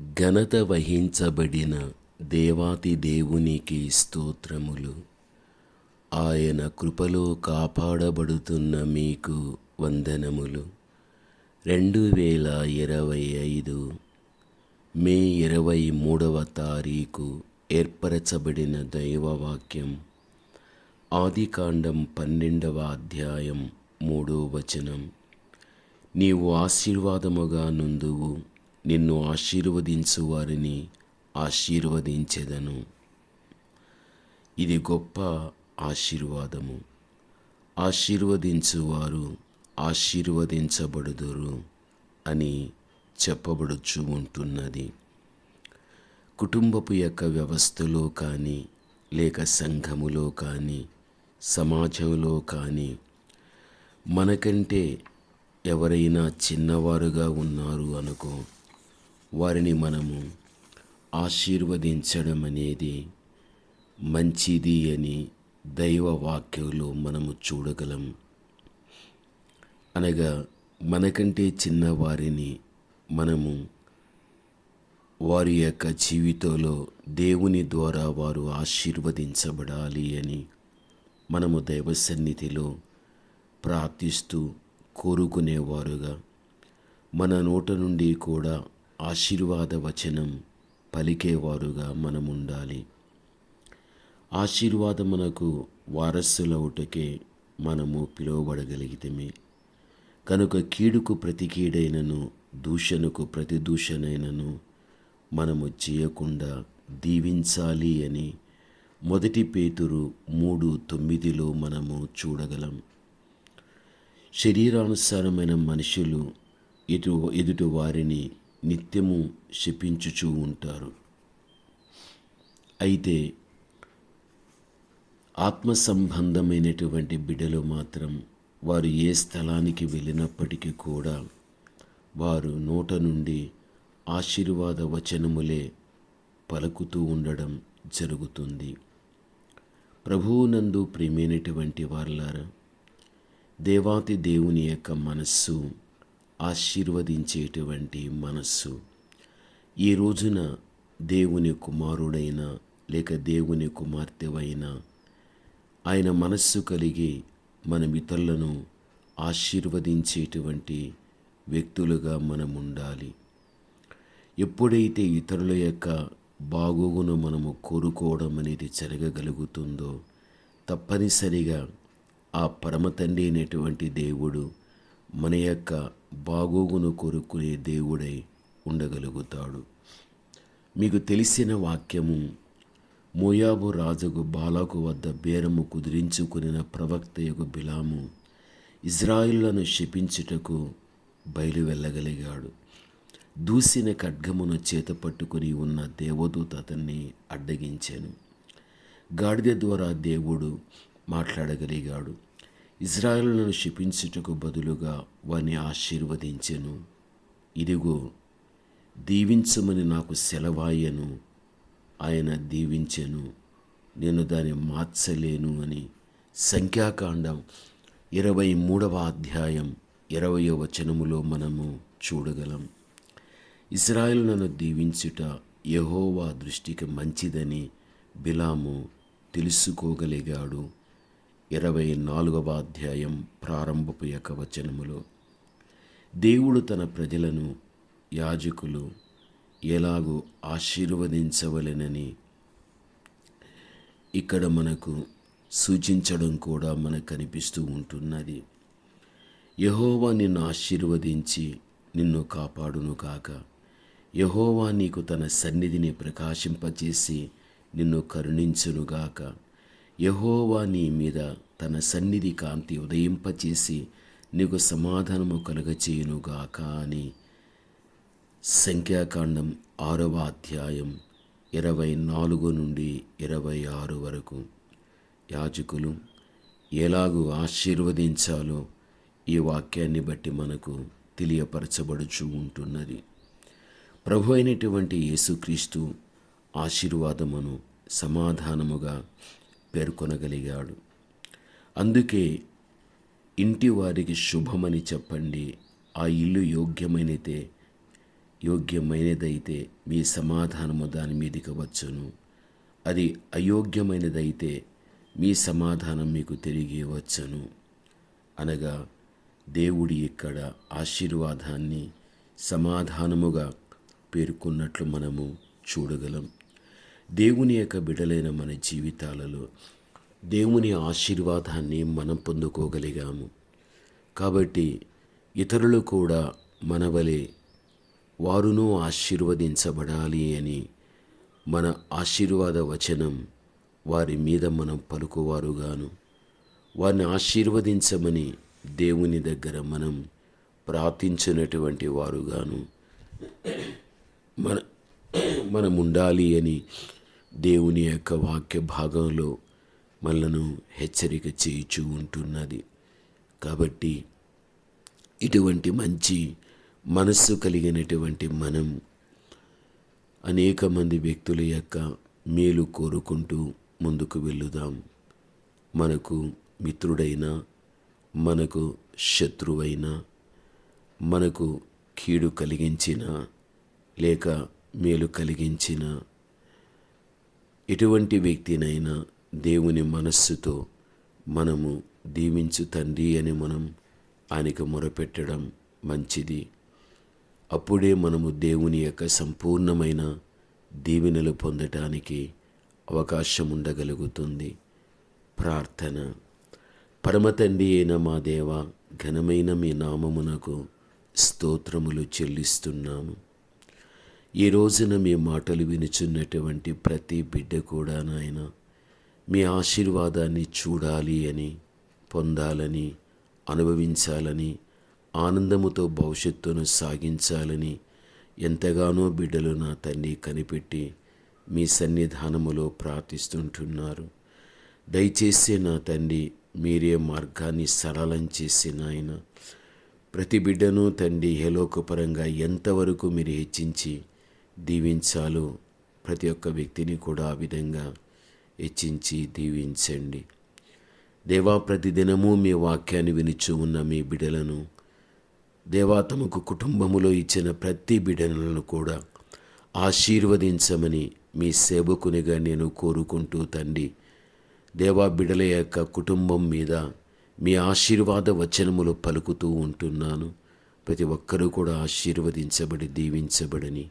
ఘనత వహించబడిన దేవాతి దేవునికి స్తోత్రములు. ఆయన కృపలో కాపాడబడుతున్న మీకు వందనములు. రెండు వేల ఇరవై ఐదు మే ఇరవై మూడవ తారీఖు ఏర్పరచబడిన దైవవాక్యం. ఆదికాండం పన్నెండవ అధ్యాయం మూడో వచనం. నీవు ఆశీర్వాదముగా నుందువు. నిన్ను ఆశీర్వదించు వారిని ఆశీర్వదించెదను. ఇది గొప్ప ఆశీర్వాదము. ఆశీర్వదించువారు ఆశీర్వదించబడుదురు అని చెప్పబడుచు ఉంటున్నది. కుటుంబపు యొక్క వ్యవస్థలో కానీ లేక సంఘములో కానీ సమాజంలో కానీ మనకంటే ఎవరైనా చిన్నవారుగా ఉన్నారు అనుకో వారిని మనము ఆశీర్వదించడం అనేది మంచిది అని దైవ వాక్యంలో మనము చూడగలం. అనగా మనకంటే చిన్నవారిని మనము వారి యొక్క జీవితంలో దేవుని ద్వారా వారు ఆశీర్వదించబడాలి అని మనము దైవ సన్నిధిలో ప్రార్థిస్తూ కోరుకునేవారుగా. మన నోట నుండి కూడా ఆశీర్వాద వచనం పలికేవారుగా మనం ఉండాలి ఆశీర్వాదమునకు వారసులవుటకే మనము పిలువబడగలిగితమే. కనుక కీడుకు ప్రతి కీడైనను దూషణకు ప్రతి దూషణైనను మనము చేయకుండా దీవించాలి అని మొదటి పేతురు మూడు తొమ్మిదిలో మనము చూడగలం. శరీరానుసారమైన మనుషులు ఎటు ఎదుటి వారిని నిత్యము శపించుచూ ఉంటారు. అయితే ఆత్మ సంబంధమైనటువంటి బిడ్డలు మాత్రం వారు ఏ స్థలానికి వెళ్ళినప్పటికీ కూడా వారు నోట నుండి ఆశీర్వాద వచనములే పలుకుతూ ఉండడం జరుగుతుంది. ప్రభువునందు ప్రియమైనటువంటి వారులారా దేవాతి దేవుని యొక్క మనస్సు ఆశీర్వదించేటువంటి మనస్సు. ఈ రోజున దేవుని కుమారుడైన లేక దేవుని కుమార్తెవైన ఆయన మనస్సు కలిగి మన ఇతరులను ఆశీర్వదించేటువంటి వ్యక్తులుగా మనం ఉండాలి. ఎప్పుడైతే ఇతరుల యొక్క బాగోగును మనము కోరుకోవడం అనేది జరగగలుగుతుందో తప్పనిసరిగా ఆ పరమ తండ్రి అయినటువంటి దేవుడు మన యొక్క బాగోగును కోరుకునే దేవుడై ఉండగలుగుతాడు. మీకు తెలిసిన వాక్యము మోయాబు రాజుకు బాలాకు వద్ద బేరము కుదిరించుకునిన ప్రవక్త యొక్క బిలాము ఇజ్రాయిళ్ళను శపించుటకు బయలు వెళ్ళగలిగాడు. దూసిన ఖడ్గమును చేత పట్టుకుని ఉన్న దేవదూత అతన్ని అడ్డగించాను. గాడిద ద్వారా దేవుడు మాట్లాడగలిగాడు. ఇజ్రాయిల్ను శపించుటకు బదులుగా వారిని ఆశీర్వదించెను. ఇదిగో దీవించమని నాకు సెలవాయను. ఆయన దీవించెను. నేను దాన్ని మార్చలేను అని సంఖ్యాకాండం ఇరవై మూడవ అధ్యాయం ఇరవయో వచనములో మనము చూడగలం. ఇజ్రాయిల్ను దీవించుట యహోవా దృష్టికి మంచిదని బిలాము తెలుసుకోగలిగాడు. ఇరవై నాలుగవ అధ్యాయం ప్రారంభపు యొక్క వచనములో దేవుడు తన ప్రజలను యాజకులు ఎలాగూ ఆశీర్వదించవలెనని ఇక్కడ మనకు సూచించడం కూడా మనకు కనిపిస్తూ ఉంటున్నది. యహోవా నిన్ను ఆశీర్వదించి నిన్ను కాపాడును కాక యహోవా నీకు తన సన్నిధిని ప్రకాశింపచేసి నిన్ను కరుణించునుగాక యహోవా నీ మీద తన సన్నిధి కాంతి ఉదయింపచేసి నీకు సమాధానము కలుగచేయునుగాక అని సంఖ్యాకాండం ఆరవ అధ్యాయం ఇరవై నాలుగు నుండి ఇరవై ఆరు వరకు. యాజకులు ఎలాగూ ఆశీర్వదించాలో ఈ వాక్యాన్ని బట్టి మనకు తెలియపరచబడుచు ఉంటున్నది. ప్రభు అయినటువంటి యేసుక్రీస్తు ఆశీర్వాదమును సమాధానముగా పేర్కొనగలిగాడు. అందుకే ఇంటి వారికి శుభమని చెప్పండి. ఆ ఇల్లు యోగ్యమైనదే యోగ్యమైనదైతే మీ సమాధానము దాని మీదకి వచ్చును. అది అయోగ్యమైనదైతే మీ సమాధానం మీకు తిరిగి వచ్చును. అనగా దేవుడి ఇక్కడ ఆశీర్వాదాన్ని సమాధానముగా పేర్కొన్నట్లు మనము చూడగలం. దేవుని యొక్క బిడలైన మన జీవితాలలో దేవుని ఆశీర్వాదాన్ని మనం పొందుకోగలిగాము. కాబట్టి ఇతరులు కూడా మన వలె వారును ఆశీర్వదించబడాలి అని మన ఆశీర్వాద వచనం వారి మీద మనం పలుకువారుగాను. వారిని ఆశీర్వదించమని దేవుని దగ్గర మనం ప్రార్థించినటువంటి వారుగాను. మన మనం ఉండాలి అని దేవుని యొక్క వాక్య భాగంలో మనలను హెచ్చరిక చేయిచూ ఉంటున్నది. కాబట్టి ఇటువంటి మంచి మనస్సు కలిగినటువంటి మనం అనేక మంది వ్యక్తుల యొక్క మేలు కోరుకుంటూ ముందుకు వెళ్ళుదాం మనకు మిత్రుడైనా మనకు శత్రువైనా మనకు కీడు కలిగించిన లేక మేలు కలిగించిన ఎటువంటి వ్యక్తినైనా దేవుని మనస్సుతో మనము దీవించు తండ్రి అని మనం ఆయనకు మొరపెట్టడం మంచిది. అప్పుడే మనము దేవుని యొక్క సంపూర్ణమైన దీవెనలు పొందటానికి అవకాశం ఉండగలుగుతుంది. ప్రార్థన. పరమతండి అయిన మా దేవ ఘనమైన మీ నామమునకు స్తోత్రములు చెల్లిస్తున్నాము. ఈ రోజున మీ మాటలు వినుచున్నటువంటి ప్రతి బిడ్డ కూడా నాయన మీ ఆశీర్వాదాన్ని చూడాలి అని పొందాలని అనుభవించాలని ఆనందముతో భవిష్యత్తును సాగించాలని ఎంతగానో బిడ్డలు నా తండ్రి కనిపెట్టి మీ సన్నిధానములో ప్రార్థిస్తుంటున్నారు. దయచేసి నా తండ్రి మీరే మార్గాన్ని సరళం చేసి నాయన ప్రతి బిడ్డను తండ్రి హేలోకపరంగా ఎంతవరకు మీరు హెచ్చించి దీవించాలో. ప్రతి ఒక్క వ్యక్తిని కూడా ఆ విధంగా హెచ్చించి దీవించండి. దేవా ప్రతిదినము మీ వాక్యాన్ని వినిచూ ఉన్న మీ బిడలను దేవా తమకు కుటుంబములో ఇచ్చిన ప్రతి బిడలను కూడా ఆశీర్వదించమని మీ సేవకునిగా నేను కోరుకుంటూ తండ్రి. దేవా బిడల యొక్క కుటుంబం మీద మీ ఆశీర్వాద వచనములు పలుకుతూ ఉంటున్నాను. ప్రతి ఒక్కరూ కూడా ఆశీర్వదించబడి దీవించబడని